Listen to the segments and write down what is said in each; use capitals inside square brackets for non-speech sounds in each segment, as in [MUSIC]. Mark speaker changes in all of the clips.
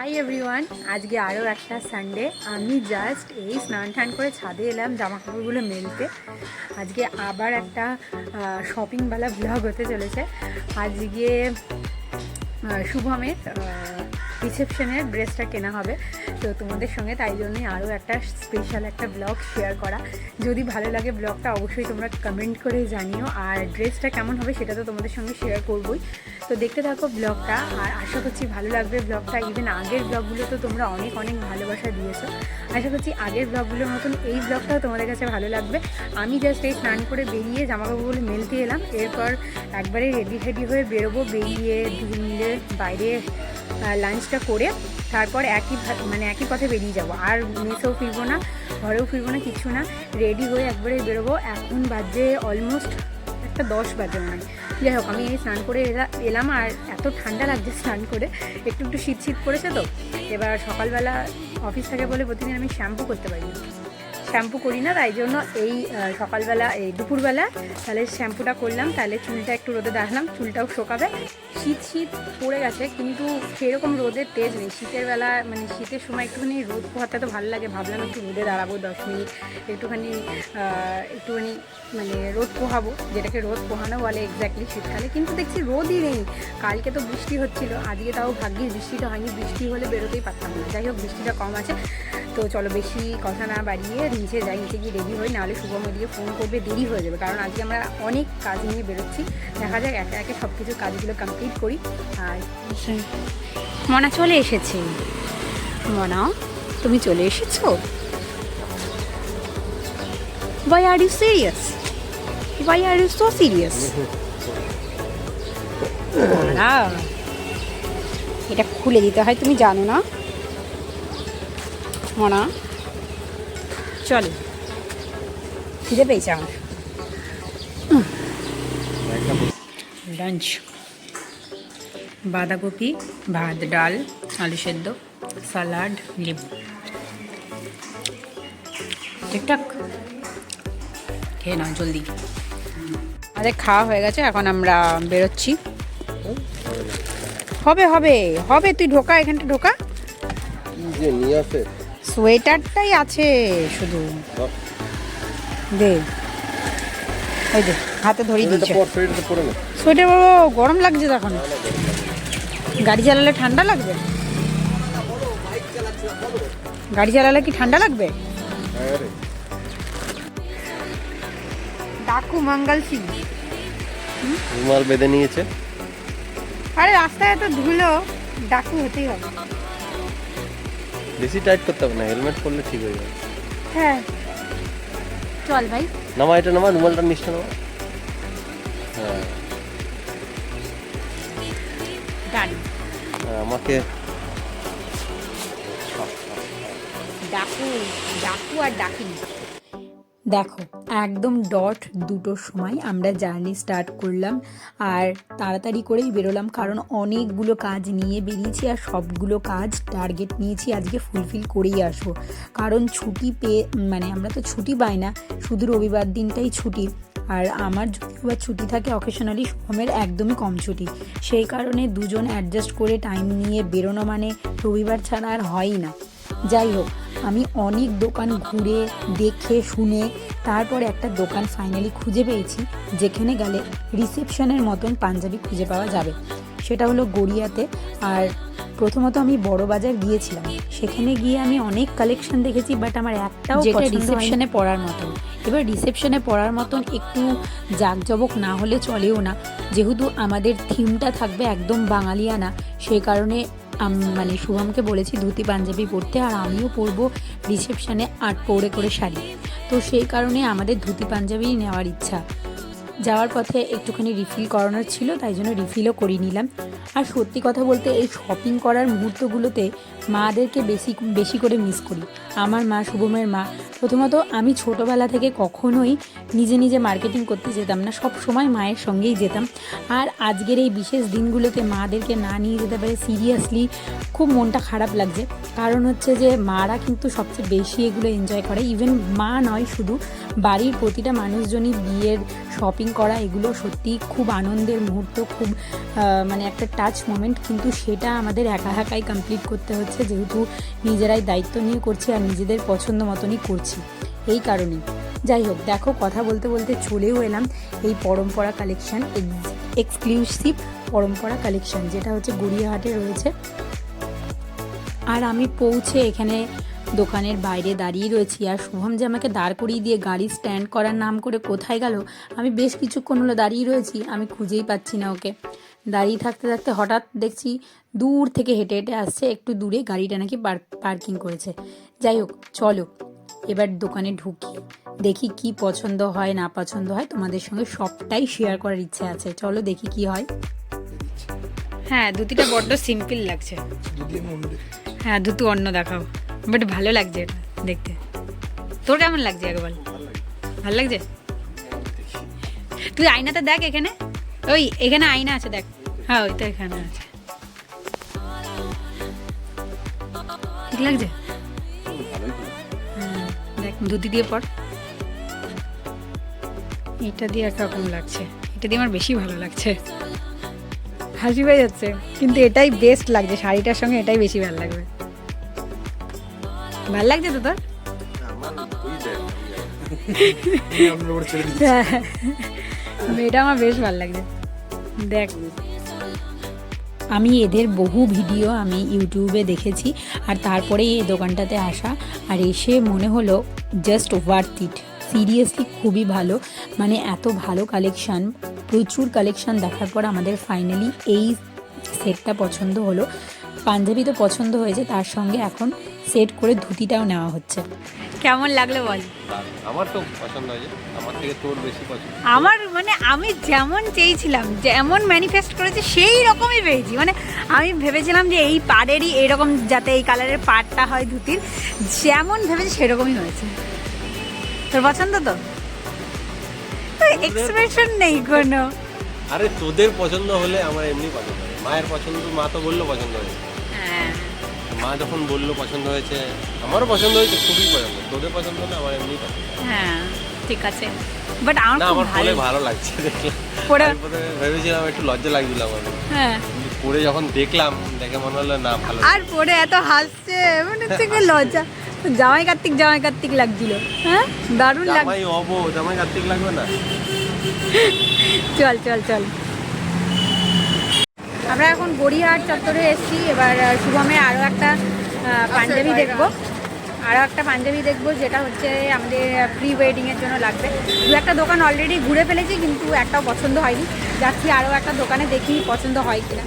Speaker 1: Hi everyone আজকে আরও একটা সানডে আমি জাস্ট এই স্নান টান করে ছাদে এলাম জামা কাপড়গুলো মেলতে। আজকে আবার একটা শপিংবেলা ব্লগ হতে চলেছে। আজকে শুভমের রিসেপশনের ড্রেসটা কেনা হবে। তো তোমাদের সঙ্গে তাই জন্যই আরও একটা স্পেশাল একটা ব্লগ শেয়ার করা। যদি ভালো লাগে ব্লগটা অবশ্যই তোমরা কমেন্ট করে জানিও। আর ড্রেসটা কেমন হবে সেটা তো তোমাদের সঙ্গে শেয়ার করবোই। তো দেখতে থাকো ব্লগটা আর আশা করছি ভালো লাগবে ব্লগটা ইভেন আগের ব্লগগুলো তো তোমরা অনেক অনেক ভালোবাসা দিয়েছ। আশা করছি আগের ব্লগগুলোর মতন এই ব্লগটাও তোমাদের কাছে ভালো লাগবে। আমি জাস্ট এই স্নান করে বেরিয়ে জামাকাপড়গুলো মেলতে এলাম। এরপর একবারে রেডি রেডি হয়ে বেরোবো। বেরিয়ে মিলে বাইরে লাঞ্চটা করে তারপর একই মানে একই পথে বেরিয়ে যাব। আর মেসেও ফিরবো না, ঘরেও ফিরবো না, কিছু না। রেডি হয়ে একবারে বেরোবো। এখন বাজে অলমোস্ট একটা দশ বাজে মনে যাই হোক, আমি এই স্নান করে এলা- এলাম আর এত ঠান্ডা লাগছে স্নান করে। একটু একটু শীত শীত পড়েছে তো। এবার সকালবেলা অফিস থাকে বলে প্রতিদিন আমি শ্যাম্পু করতে পারি শ্যাম্পু করি না, তাই জন্য এই সকালবেলা, এই দুপুরবেলা তাহলে শ্যাম্পুটা করলাম, তাহলে চুলটা একটু রোদে দাঁড়ালাম, চুলটাও শোকাবে। শীত শীত পড়ে গেছে, কিন্তু সেরকম রোদের তেজ নেই। শীতের বেলা মানে শীতের সময় একটুখানি রোদ পোহাতে তো ভালো লাগে, ভাবলাম একটু রোদে দাঁড়াবো দশ মিনিট, একটুখানি একটুখানি মানে রোদ পোহাবো, যেটাকে রোদ পোহানো বলে এক্স্যাক্টলি শীতকালে, কিন্তু দেখছি রোদই নেই। কালকে তো বৃষ্টি হচ্ছিল, আজকে তাও ভাগ্যিস বৃষ্টিটা হয়নি, বৃষ্টি হলে বেরোতেই পারতাম না। যাই হোক, বৃষ্টিটা কম আছে, তো চলো বেশি কথা না বাড়িয়ে নিচে যাই নিচে গিয়ে রেডি হই নাহলে শুভম ওদিকে ফোন করবে দেরি হয়ে যাবে কারণ আজকে আমরা অনেক কাজ নিয়ে বেরোচ্ছি দেখা যাক একে একে সব কিছু কাজগুলো কমপ্লিট করি আর মনা চলে এসেছে মনা তুমি চলে এসেছ Why are you serious? Why are you so serious? দাঁড়াও। এটা খুলে দিতে হয় তুমি জানো না মনা চলো। খিদে পেয়েছে আমার। লাঞ্চ বাঁধাকপি, ভাত, ডাল, আলু সেদ্ধ, সালাড লেবু ঠিকঠাক খেয়ে নাও জলদি। আমাদের খাওয়া হয়ে গেছে, এখন আমরা বেরোচ্ছি। হবে হবে হবে, তুই ঢোকা, এখানটা ঢোকা।
Speaker 2: নিয়ে আসে?
Speaker 1: সোয়েটারটাই আছে শুধু। দে। ওই দে হাতে ধরিয়ে দিচ্ছে। সোয়েটার বাবা গরম লাগছে তখন। গাড়ি চালালে ঠান্ডা লাগবে? গাড়ি চালালে কি ঠান্ডা লাগবে?
Speaker 2: হ্যাঁ
Speaker 1: ডাকু মঙ্গল সিং।
Speaker 2: রুমাল বেঁধে নিয়েছে।
Speaker 1: আরে রাস্তায় এত ধুলো ডাকু হতেই হবে।
Speaker 2: বেশি টাইট করতে হবে না হেলমেট পরলে ঠিক হয়ে যাবে।
Speaker 1: হ্যাঁ। চল ভাই।
Speaker 2: নামা এটা নামা রুমালটা নিচটা নামা। হ্যাঁ।
Speaker 1: গাড়ি
Speaker 2: হ্যাঁ, আমাকে
Speaker 1: ডাকু ডাকু আর ডাকিনি। দেখো, একদম ডট দুটোর সময় আমরা জার্নি স্টার্ট করলাম আর তাড়াতাড়ি করেই বেরোলাম কারণ অনেকগুলো কাজ নিয়ে বেরিয়েছি আর সবগুলো কাজ টার্গেট নিয়েছি আজকে ফুলফিল করেই আসব। কারণ ছুটি পেয়ে মানে আমরা তো ছুটি পাই না, শুধু রবিবার দিনটাই ছুটি আর আমার আবার ছুটি থাকে অকেশনালি শুভমের একদমই কম ছুটি। সেই কারণে দুজন অ্যাডজাস্ট করে টাইম নিয়ে বেরোনো মানে রবিবার ছাড়া আর হয়ই না। যাই হোক আমি অনেক দোকান ঘুরে দেখে শুনে তারপরে একটা দোকান ফাইনালি খুঁজে পেয়েছি যেখানে গেলে রিসেপশনের মতন পাঞ্জাবি খুঁজে পাওয়া যাবে। সেটা হলো গড়িয়াতে আর প্রথমত আমি বড় বাজার গিয়েছিলাম। সেখানে গিয়ে আমি অনেক কালেকশন দেখেছি বাট আমার একটাও
Speaker 3: যেটা
Speaker 1: রিসেপশনে পড়ার মতন এবার রিসেপশনে পড়ার মতন একটু জাঁকজমক না হলে চলেও না। যেহেতু আমাদের থিমটা থাকবে একদম বাঙালিয়ানা সেই কারণে মানে শুভমকে বলেছি, ধুতি, পাঞ্জাবি পরতে, আর আমিও পরবো রিসেপশানে আট পরে করে শাড়ি। তো সেই কারণে আমাদের ধুতি, পাঞ্জাবি নেওয়ার ইচ্ছা। যাওয়ার পথে একটুখানি রিফিল করানোর ছিল, তাই জন্য রিফিলও করে নিলাম। আর সত্যি কথা বলতে, এই শপিং করার মুহূর্তগুলোতে মাদেরকে বেশি বেশি করে মিস করি। আমার মা শুভমের মা, প্রথমত আমি ছোটোবেলা থেকে কখনোই নিজে নিজে মার্কেটিং করতে যেতাম না সব সময় মায়ের সঙ্গেই যেতাম। আর আজকের এই বিশেষ দিনগুলোতে মাদেরকে না নিয়ে যেতে পারে সিরিয়াসলি খুব মনটা খারাপ লাগছে। কারণ হচ্ছে যে, মারা কিন্তু সবচেয়ে বেশি এগুলো এনজয় করে। ইভেন মা নয়, শুধু বাড়ির প্রতিটা মানুষজনই বিয়ের শপিং পেন্টিং করা, এগুলো সত্যি খুব আনন্দের মুহূর্ত, খুব মানে একটা টাচ মোমেন্ট কিন্তু সেটা আমাদের একা একাই কমপ্লিট করতে হচ্ছে, যেহেতু নিজেরাই দায়িত্ব নিয়ে করছি আর নিজেদের পছন্দ মতনই করছি, এই কারণেই যাই হোক, দেখো, কথা বলতে বলতে চলেও এলাম এই পরম্পরা কালেকশন এক্সক্লুসিভ পরম্পরা কালেকশন যেটা হচ্ছে গড়িয়াহাটে রয়েছে। আর আমি পৌঁছে এখানে দোকানের বাইরে দাঁড়িয়ে রয়েছি আর শুভম যে আমাকে দাঁড় করিয়ে দিয়ে গাড়ি স্ট্যান্ড করার নাম করে কোথায় গেল আমি বেশ কিছুক্ষণ হলো দাঁড়িয়ে রয়েছি আমি খুঁজেই পাচ্ছি না ওকে। দাঁড়িয়ে থাকতে থাকতে হঠাৎ দেখছি দূর থেকে হেঁটে হেঁটে আসছে একটু দূরে গাড়িটা নাকি পার্কিং করেছে। যাই হোক চলো এবার দোকানে ঢুকি। দেখি কি পছন্দ হয় না পছন্দ হয় তোমাদের সঙ্গে সবটাই শেয়ার করার ইচ্ছে আছে। চলো দেখি কি হয়। হ্যাঁ ধুতিটা বড্ড সিম্পল লাগছে। হ্যাঁ ধুতু অন্য দেখাও। বাট ভালো লাগছে এটা দেখতে। তোর কেমন লাগছে আগে বল? ভালো লাগছে। তুই আয়নাতে দেখ এখানে। ওই এখানে আয়না আছে দেখ। হ্যাঁ ওই তো এখানে আছে। ঠিক লাগছে? দেখ ধুতি দিয়ে পর। এটা দিয়ে একরকম লাগছে। এটা দিয়ে আমার বেশি ভালো লাগছে। হাসি পেয়ে যাচ্ছে। কিন্তু এটাই বেস্ট লাগছে। শাড়িটার সঙ্গে এটাই বেশি ভালো লাগবে। ভালো লাগছে তো তোর। এটা আমার বেশ ভালো লাগছে। দেখ, আমি এদের বহু ভিডিও আমি ইউটিউবে দেখেছি, আর তারপরেই এই দোকানটাতে আসা, আর এসে মনে হলো জাস্ট ওয়ার্থ ইট সিরিয়াসলি খুবই ভালো। মানে এত ভালো কালেকশান প্রচুর কালেকশান দেখার পর আমাদের ফাইনালি এই সেটটা পছন্দ হলো। পাঞ্জাবি তো পছন্দ হয়েছে তার সঙ্গে এখন সেট করে ধুতিটাও নেওয়া হচ্ছে। কেমন লাগল বল?
Speaker 2: আমার তো পছন্দ হয়েছে আমার থেকে তোর বেশি পছন্দ।
Speaker 1: আমার মানে আমি যেমন চেয়েছিলাম যেমন ম্যানিফেস্ট করেছি সেই রকমই পেয়েছি। মানে আমি ভেবেছিলাম যে এই পাড়েরই এরকম যাতে এই কালারের পাড়টা হয় ধুতির যেমন ভেবেছি সেরকমই হয়েছে। তোর পছন্দ তো? এক্সপ্রেশন নেই কোনো।
Speaker 2: আরে তোদের পছন্দ হলে আমার এমনি পছন্দ মায়ের পছন্দ মা তো বলল পছন্দ হয়েছে
Speaker 1: হ্যাঁ
Speaker 2: মা যখন বলল পছন্দ হয়েছে আমারও পছন্দ হয়েছে খুবই পছন্দ। তোদের পছন্দ হলে আমার এমনি
Speaker 1: হ্যাঁ ঠিক আছে। বাট আমার
Speaker 2: না
Speaker 1: খুব
Speaker 2: আমার পরে
Speaker 1: ভালো
Speaker 2: লাগছে
Speaker 1: পরে
Speaker 2: ভেবেছিলাম একটু লজ্জা লাগছিল আমার।
Speaker 1: হ্যাঁ।
Speaker 2: পরে যখন দেখলাম দেখে মনে হলো না ভালো
Speaker 1: আর পরে এত হাসছে মানে হচ্ছে কি [LAUGHS] লজ্জা। জামাই কার্তিক জামাই কার্তিক লাগছিল। হ্যাঁ? দারুণ লাগ
Speaker 2: জামাই জামাই কার্তিক লাগবে না?
Speaker 1: চল চল চল। আমরা এখন গড়িয়াহাট চত্বরে এসেছি। এবার শুভমে শুভমের আরও একটা পাঞ্জাবি দেখব। আরও একটা পাঞ্জাবি দেখব যেটা হচ্ছে আমাদের প্রি ওয়েডিংয়ের জন্য লাগবে। দু একটা দোকান অলরেডি ঘুরে ফেলেছি কিন্তু একটাও পছন্দ হয়নি। যাচ্ছি আরও একটা দোকানে দেখি পছন্দ হয় কিনা।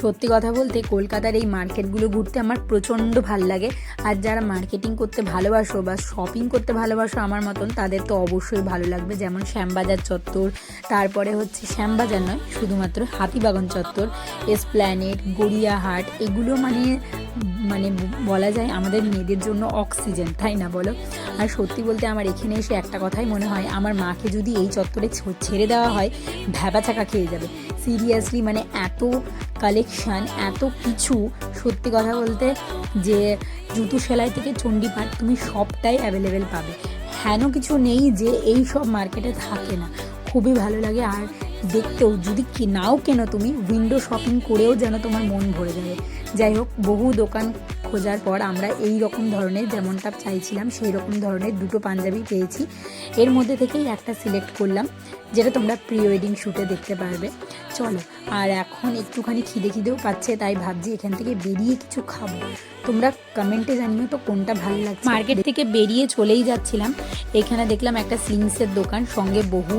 Speaker 1: সত্যি কথা বলতে কলকাতার এই মার্কেটগুলো ঘুরতে আমার প্রচণ্ড ভালো লাগে। আর যারা মার্কেটিং করতে ভালোবাসো বা শপিং করতে ভালোবাসো আমার মতন, তাদের তো অবশ্যই ভালো লাগবে। যেমন শ্যামবাজার চত্বর, তারপরে হচ্ছে শ্যামবাজার নয়, শুধুমাত্র হাতিবাগান চত্বর এসপ্ল্যানেট গড়িয়াহাট, এগুলো মানে মানে বলা যায় আমাদের মেয়েদের জন্য অক্সিজেন, তাই না বলো? আর সত্যি বলতে আমার এখানে এসে একটা কথাই মনে হয়, আমার মাকে যদি এই চত্বরে ছেড়ে দেওয়া হয় ভ্যাবা চাকা খেয়ে যাবে। সিরিয়াসলি মানে এত কালেকশান এত কিছু সত্যি কথা বলতে যে জুতো সেলাই থেকে চণ্ডীপাঠ তুমি সবটাই অ্যাভেলেবেল পাবে। হেন কিছু নেই যে এই সব মার্কেটে থাকে না। খুবই ভালো লাগে আর দেখতেও, যদি কি নাও কেন তুমি উইন্ডো শপিং করেও যেন তোমার মন ভরে যাবে। যাই হোক, বহু দোকান খোঁজার পর আমরা এই রকম ধরনের যেমনটা চাইছিলাম, সেই রকম ধরনের দুটো পাঞ্জাবি পেয়েছি। এর মধ্যে থেকেই একটা সিলেক্ট করলাম, যেটা তোমরা প্রি ওয়েডিং শ্যুটে দেখতে পারবে। চলো। আর এখন একটুখানি খিদে খিদেও পাচ্ছে, তাই ভাবছি এখান থেকে বেরিয়ে কিছু খাব। তোমরা কমেন্টে জানিও তো কোনটা ভালো লাগছে। মার্কেট থেকে বেরিয়ে চলেই যাচ্ছিলাম। এখানে দেখলাম একটা স্লিংসের দোকান, সঙ্গে বহু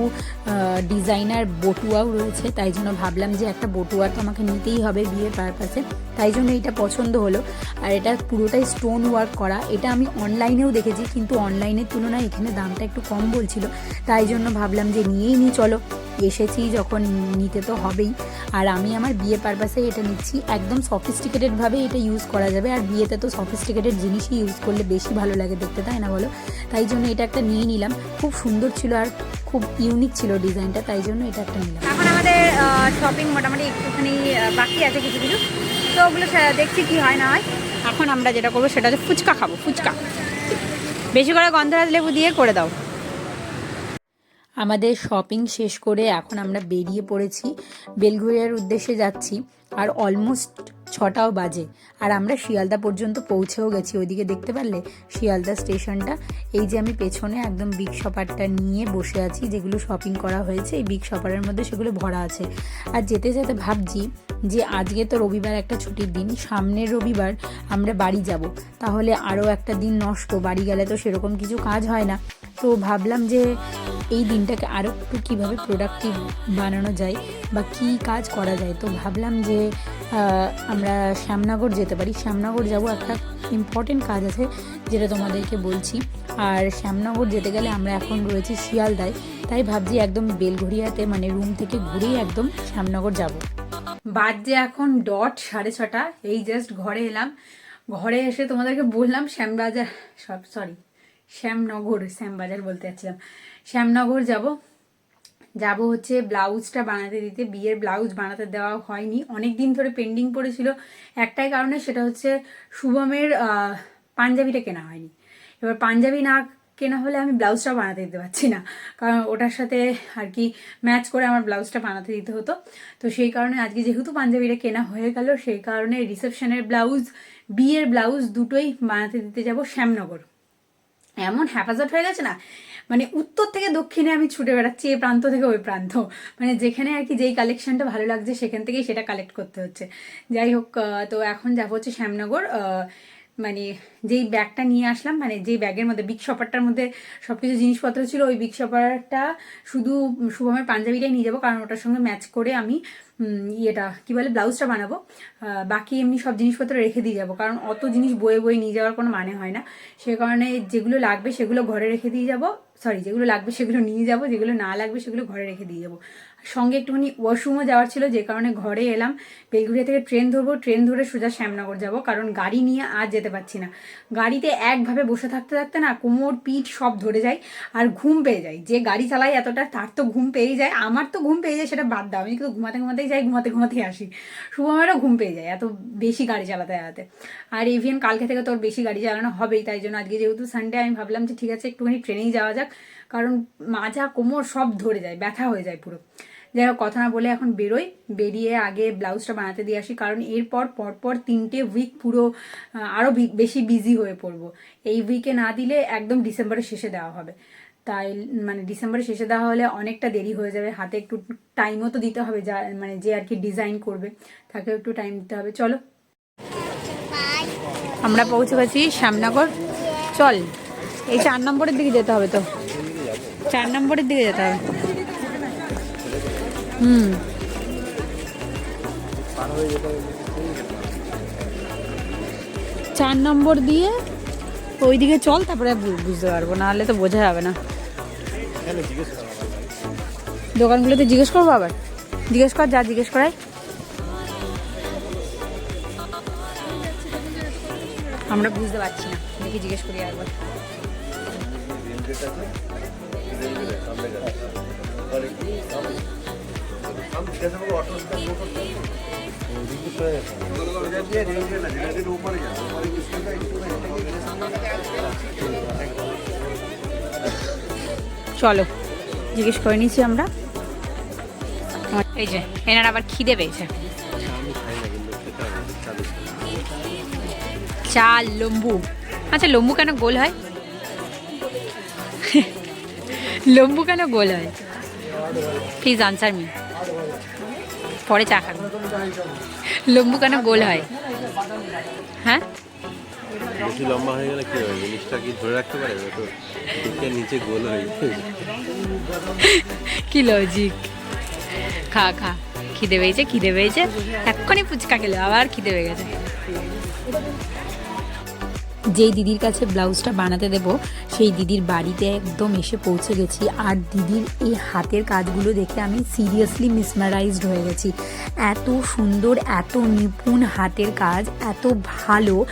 Speaker 1: ডিজাইনার বটুয়াও রয়েছে। তাই জন্য ভাবলাম যে একটা বটুয়া তো আমাকে নিতেই হবে বিয়ের পারপাসে তাই জন্য এটা পছন্দ হলো। আর এটা পুরোটাই স্টোন ওয়ার্ক করা। এটা আমি অনলাইনেও দেখেছি, কিন্তু অনলাইনের তুলনায় এখানে দামটা একটু কম বলছিল। তাই জন্য ভাবলাম যে নিয়েই নিই চলো। এসেছি যখন নিতে তো হবেই। আর আমি আমার বিয়ে পারপাসে এটা নিচ্ছি। একদম সফিস্টিকেটেডভাবে এটা ইউজ করা যাবে। আর বিয়েতে তো সফিস্টিকেটেড জিনিসই ইউজ করলে বেশি ভালো লাগে দেখতে, তাই না বলো? তাই জন্য এটা একটা নিয়ে নিলাম। খুব সুন্দর ছিল আর খুব ইউনিক ছিল ডিজাইনটা, তাই জন্য এটা একটা নিলাম। এখন আমাদের শপিং মোটামুটি একটুখানি বাকি আছে কিছু কিছু। তো ওগুলো দেখছি কি হয় না হয়। এখন আমরা যেটা করব সেটা হচ্ছে ফুচকা খাব, ফুচকা। বেশি করে গন্ধরাজ লেবু দিয়ে করে দাও। আমাদের শপিং শেষ করে এখন আমরা বেরিয়ে পড়েছি, বেলঘরিয়ার উদ্দেশ্যে যাচ্ছি, আর অলমোস্ট ছটাও বাজে। আর আমরা শিয়ালদা পর্যন্ত পৌঁছেও গেছি, ওইদিকে দেখতে পারলে শিয়ালদা স্টেশনটা। এই যে আমি পেছনে একদম বিগ শপারটা নিয়ে বসে আছি, যেগুলো শপিং করা হয়েছে, এই বিগ শপারের মধ্যে সেগুলো ভরা আছে। আর যেতে যেতে ভাবছি যে আজকে তো রবিবার একটা ছুটির দিন, সামনের রবিবার আমরা বাড়ি যাব। তাহলে আরও একটা দিন নষ্ট, বাড়ি গেলে তো সেরকম কিছু কাজ হয় না। তো ভাবলাম যে এই দিনটাকে আরও একটু কীভাবে প্রোডাক্টিভ বানানো যায় বা কী কাজ করা যায়? তো ভাবলাম যে আমরা শ্যামনগর যেতে পারি। শ্যামনগর যাব একটা ইম্পর্টেন্ট কাজ আছে যেটা তোমাদেরকে বলছি। আর শ্যামনগর যেতে গেলে আমরা এখন রয়েছি শিয়ালদায়। তাই ভাবছি একদম বেলঘরিয়াতে মানে রুম থেকে ঘুরেই একদম শ্যামনগর যাব। বাজে এখন ডট সাড়ে ছটা। এই জাস্ট ঘরে এলাম। ঘরে এসে তোমাদেরকে বললাম শ্যামবাজার, সব সরি শ্যামনগর, শ্যামবাজার বলতে যাচ্ছিলাম। শ্যামনগর যাব। যাব হচ্ছে ব্লাউজটা বানাতে দিতে। বিয়ের ব্লাউজ বানাতে দেওয়া হয়নি। অনেক দিন ধরে পেন্ডিং পড়েছিল। একটাই কারণে সেটা হচ্ছে শুভমের পাঞ্জাবিটা কেনা হয়নি। এবার পাঞ্জাবি না কেনা হলে আমি ব্লাউজটা বানাতে দিতে পারছি না। কারণ ওটার সাথে আর কি ম্যাচ করে আমার ব্লাউজটা বানাতে দিতে হতো। তো সেই কারণে আজকে যেহেতু পাঞ্জাবিটা কেনা হয়ে গেল, সেই কারণে রিসেপশনের ব্লাউজ, বিয়ের ব্লাউজ দুটোই বানাতে দিতে যাব শ্যামনগর। এমন হ্যাপাজট হয়ে গেছে না? মানে উত্তর থেকে দক্ষিণে আমি ছুটে বেড়াচ্ছি, এই প্রান্ত থেকে ওই প্রান্ত। মানে যেখানে আর কি যেই কালেকশনটা ভালো লাগছে, সেখান থেকেই সেটা কালেক্ট করতে হচ্ছে। যাই হোক তো এখন যাব হচ্ছে শ্যামনগর মানে যেই ব্যাগটা নিয়ে আসলাম মানে যেই ব্যাগের মধ্যে বিগ শপারটার মধ্যে সব কিছু জিনিসপত্র ছিল, ওই বিগ শপারটা শুধু শুভমের পাঞ্জাবিটাই নিয়ে যাব, কারণ ওটার সঙ্গে ম্যাচ করে আমি ইয়েটা, কি বলে, ব্লাউজটা বানাবো। বাকি এমনি সব জিনিসপত্র রেখে দিয়ে যাব, কারণ অত জিনিস বয়ে বয়ে নিয়ে যাওয়ার কোনো মানে হয় না। সে কারণে যেগুলো লাগবে সেগুলো ঘরে রেখে দিয়ে যাব। সরি যেগুলো লাগবে সেগুলো নিয়ে যাব যেগুলো না লাগবে সেগুলো ঘরে রেখে দিয়ে যাব। সঙ্গে একটুখানি ওয়াশরুমও যাওয়ার ছিল, যে কারণে ঘরে এলাম। বেলগুড়িয়া থেকে ট্রেন ধরবো ট্রেন ধরে সোজা শ্যামনগর যাব, কারণ গাড়ি নিয়ে আর যেতে পারছি না। গাড়িতে একভাবে বসে থাকতে থাকতে না কোমর, পিঠ সব ধরে যায় আর ঘুম পেয়ে যায়। যে গাড়ি চালাই এতটা, তার তো ঘুম পেয়েই যায়। আমার তো ঘুম পেয়ে যায়, সেটা বাদ দাও। আমি কিন্তু ঘুমাতে ঘুমাতেই যাই, ঘুমাতে ঘুমাতেই আসি। শুভমেরও ঘুম পেয়ে যায়, এত বেশি গাড়ি চালাতে চালাতে। আর এভিএন কালকে থেকে তোর বেশি গাড়ি চালানো হবেই, তাই জন্য আজকে যেহেতু সানডে আমি ভাবলাম যে ঠিক আছে, একটুখানি ট্রেনেই যাওয়া যাক। কারণ মাজা, কোমর সব ধরে যায়, ব্যথা হয়ে যায় পুরো। যাই হোক কথা না বলে এখন বেরোই। বেরিয়ে আগে ব্লাউজটা বানাতে দিয়ে আসি কারণ এরপর পরপর তিনটে উইক পুরো আহ, আরও বি- বেশি বিজি হয়ে পড়ব। এই উইকে না দিলে একদম ডিসেম্বরের শেষে দেওয়া হবে। তাই মানে ডিসেম্বরের শেষে দেওয়া হলে অনেকটা দেরি হয়ে যাবে। হাতে একটু টাইমও তো দিতে হবে যা মানে যে আর কি ডিজাইন করবে তাকেও একটু টাইম দিতে হবে। চলো। আমরা পৌঁছে গেছি শ্যামনগর। চল এই চার নম্বরের দিকে যেতে হবে তো। চার নম্বরের দিকে যেতে হবে। হুম চার নম্বর দিয়ে ওইদিকে চল, তারপরে বুঝতে পারব নাহলে তো বোঝা যাবে না। দোকানগুলোতে জিজ্ঞেস করব আবার? জিজ্ঞেস কর, যা জিজ্ঞেস করাই আমরা বুঝতে পারছি না, দেখি জিজ্ঞেস করি একবার চলো, জিজ্ঞেস করে নিয়েছি আমরা। এই যে, এনার আবার খিদে পেয়েছে।
Speaker 2: চাল,
Speaker 1: লম্বু। আচ্ছা লম্বু কেন গোল হয়? লম্বু কেন গোল হয়? প্লিজ আনসার মি পরে চা খাব। লম্বু কেন গোল হয়? হ্যাঁ?
Speaker 2: বেশি লম্বা হয়ে গেলে কি হবে? জিনিসটা কি ধরে রাখতে পারে? তো নিচে গোল হয়ে
Speaker 1: কি লজিক খা খা। খিদে পেয়েছে খিদে পেয়েছে। এক্ষুনি ফুচকা খেলে আবার খিদে পেয়ে গেছে। যেই দিদির কাছে ব্লাউজটা বানাতে দেব, সেই দিদির বাড়িতে একদম এসে পৌঁছে গেছি। আর দিদির এই হাতের কাজগুলো দেখে আমি সিরিয়াসলি মিসমারাইজড হয়ে গেছি। এত সুন্দর, এত নিপুণ হাতের কাজ, এত ভালো,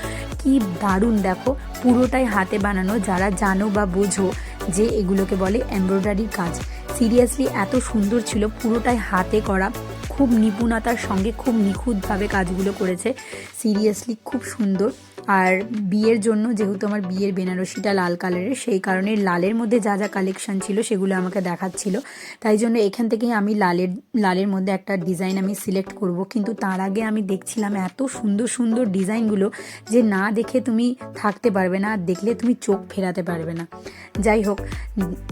Speaker 1: কি দারুণ। দেখো, পুরোটাই হাতে বানানো, যারা জানো বা বোঝো যে এগুলোকে বলে এমব্রয়ডারির কাজ। সিরিয়াসলি এত সুন্দর ছিল, পুরোটাই হাতে করা। খুব নিপুণতার সঙ্গে খুব নিখুঁতভাবে কাজগুলো করেছে। সিরিয়াসলি খুব সুন্দর। আর বিয়ের জন্য যেহেতু আমার বিয়ের বেনারসিটা লাল কালারের, সেই কারণে লালের মধ্যে যা যা কালেকশন ছিল সেগুলো আমাকে দেখাচ্ছিল। তাই জন্য এখান থেকেই আমি লালের লালের মধ্যে একটা ডিজাইন আমি সিলেক্ট করব। কিন্তু তার আগে আমি দেখছিলাম এত সুন্দর সুন্দর ডিজাইনগুলো যে না দেখে তুমি থাকতে পারবে না, দেখলে তুমি চোখ ফেরাতে পারবে না। যাই হোক,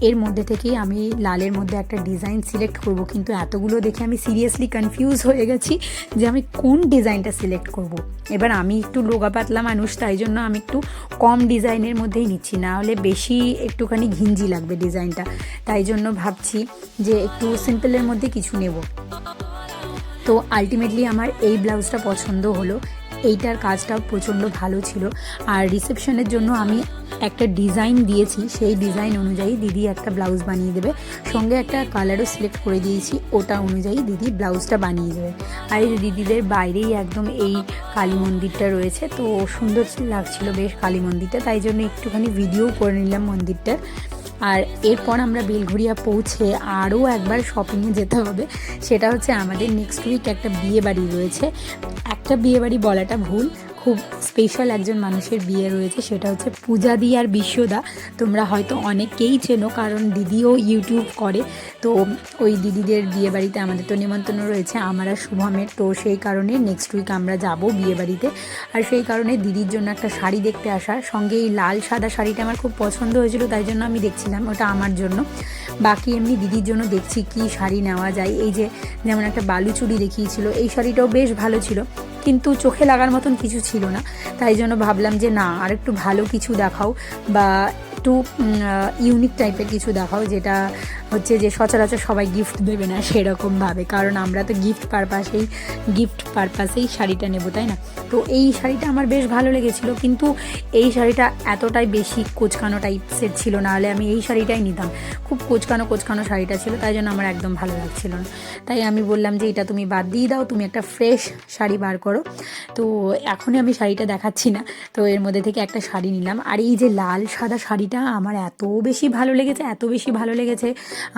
Speaker 1: এর মধ্যে থেকেই আমি লালের মধ্যে একটা ডিজাইন সিলেক্ট করব। কিন্তু এতগুলো দেখে আমি সিরিয়াসলি কনফিউজ হয়ে গেছি যে আমি কোন ডিজাইনটা সিলেক্ট করব। এবার আমি একটু লোগা পাতলা মানুষ তাই জন্য আমি একটু কম ডিজাইনের মধ্যেই নিচ্ছি। না হলে বেশি একটুখানি ঘিঞ্জি লাগবে ডিজাইনটা। তাই জন্য ভাবছি যে একটু সিম্পলের মধ্যে কিছু নেব। তো আলটিমেটলি আমার এই ব্লাউজটা পছন্দ হলো। এইটার কাজটাও প্রচণ্ড ভালো ছিল। আর রিসেপশনের জন্য আমি একটা ডিজাইন দিয়েছি, সেই ডিজাইন অনুযায়ী দিদি একটা ব্লাউজ বানিয়ে দেবে। সঙ্গে একটা কালারও সিলেক্ট করে দিয়েছি, ওটা অনুযায়ী দিদি ব্লাউজটা বানিয়ে দেবে। আর এই দিদিদের বাইরেই একদম এই কালী মন্দিরটা রয়েছে, তো সুন্দর লাগছিল বেশ কালী মন্দিরটা। তাই জন্য একটুখানি ভিডিও করে নিলাম মন্দিরটার। আর এরপর আমরা বেলঘড়িয়া পৌঁছে আরও একবার শপিংয়ে যেতে হবে। সেটা হচ্ছে আমাদের নেক্সট উইক একটা বিয়ে বাড়ি রয়েছে। একটা বিয়ে বাড়ি বলাটা ভুল। খুব স্পেশাল একজন মানুষের বিয়ে রয়েছে, সেটা হচ্ছে পূজাদি আর বিশ্বদা। তোমরা হয়তো অনেকেই চেনো, কারণ দিদিও ইউটিউব করে। তো ওই দিদিদের বিয়ে বাড়িতে আমাদের তো নিমন্ত্রণ রয়েছে আমার আর শুভমের। তো সেই কারণে নেক্সট উইক আমরা যাব বিয়ে বাড়িতে আর সেই কারণে দিদির জন্য একটা শাড়ি দেখতে আসা সঙ্গে এই লাল সাদা শাড়িটা আমার খুব পছন্দ হয়েছিল, তাই জন্য আমি দেখছিলাম, ওটা আমার জন্য। বাকি এমনি দিদির জন্য দেখছি কি শাড়ি নেওয়া যায়। এই যে যেমন একটা বালুচুড়ি দেখিয়েছিল, এই শাড়িটাও বেশ ভালো ছিল। কিন্তু চোখে লাগার মতন কিছু ছিল না। তাই জন্য ভাবলাম যে না আর একটু ভালো কিছু দেখাও বা একটু ইউনিক টাইপের কিছু দেখাও যেটা হচ্ছে যে সচরাচর সবাই গিফট দেবে না সেরকমভাবে কারণ আমরা তো গিফট পারপাসেই গিফট পারপাসেই শাড়িটা নেব, তাই না? তো এই শাড়িটা আমার বেশ ভালো লেগেছিল, কিন্তু এই শাড়িটা এতটাই বেশি কোচকানো টাইপসের ছিল না হলে আমি এই শাড়িটাই নিতাম। খুব কোচকানো কোচকানো শাড়িটা ছিল, তাই জন্য আমার একদম ভালো লাগছিল না। তাই আমি বললাম যে এটা তুমি বাদ দিয়ে দাও, তুমি একটা ফ্রেশ শাড়ি বার করো। তো এখনই আমি শাড়িটা দেখাচ্ছি না, তো এর মধ্যে থেকে একটা শাড়ি নিলাম। আর এই যে লাল সাদা শাড়িটা আমার এত বেশি ভালো লেগেছে, এত বেশি ভালো লেগেছে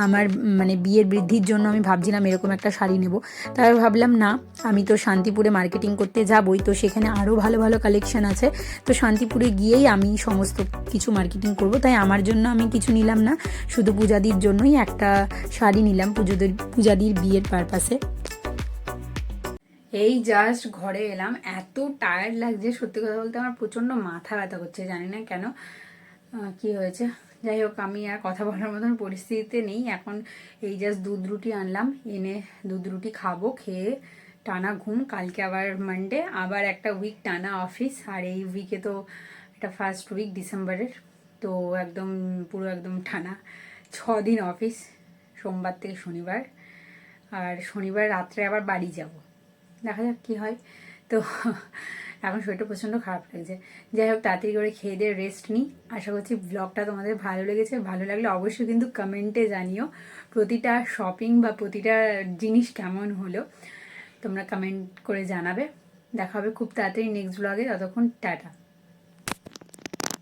Speaker 1: আমার মানে বিয়ের বৃদ্ধির জন্য আমি ভাবছিলাম এরকম একটা শাড়ি নেব। তাই ভাবলাম, না, আমি তো শান্তিপুরে মার্কেটিং করতে যাবই, তো সেখানে আরও ভালো ভালো কালেকশন আছে। তো শান্তিপুরে গিয়েই আমি সমস্ত কিছু মার্কেটিং করব। তাই আমার জন্য আমি কিছু নিলাম না, শুধু পূজাদির জন্যই একটা শাড়ি নিলাম পুজোদের, পূজাদির বিয়ের পারপাসে এই জাস্ট ঘরে এলাম। এত টায়ার্ড লাগছে। সত্যি কথা বলতে আমার প্রচণ্ড মাথা ব্যথা করছে, জানি না কেন। কি হয়েছে? যাই হোক, আমি আর কথা বলার মতন পরিস্থিতিতে নেই। এখন এই জাস্ট দুধ রুটি আনলাম, এনে দুধ রুটি খাব, খেয়ে টানা ঘুম। কালকে আবার মানডে আবার একটা উইক টানা অফিস আর এই উইকে তো এটা ফার্স্ট উইক ডিসেম্বরের তো একদম, পুরো একদম টানা ছ দিন অফিস সোমবার থেকে শনিবার। আর শনিবার রাত্রে আবার বাড়ি যাব। দেখা যাক কী হয়। তো এখন শরীরটা প্রচণ্ড খারাপ লাগছে। যাই হোক, তাড়াতাড়ি করে খেয়ে দিয়ে রেস্ট নিই আশা করছি ব্লগটা তোমাদের ভালো লেগেছে। ভালো লাগলে অবশ্যই কিন্তু কমেন্টে জানিও প্রতিটা শপিং বা প্রতিটা জিনিস কেমন হলো। তোমরা কমেন্ট করে জানাবে। দেখা হবে খুব তাড়াতাড়ি নেক্সট ব্লগে ততক্ষণ টাটা।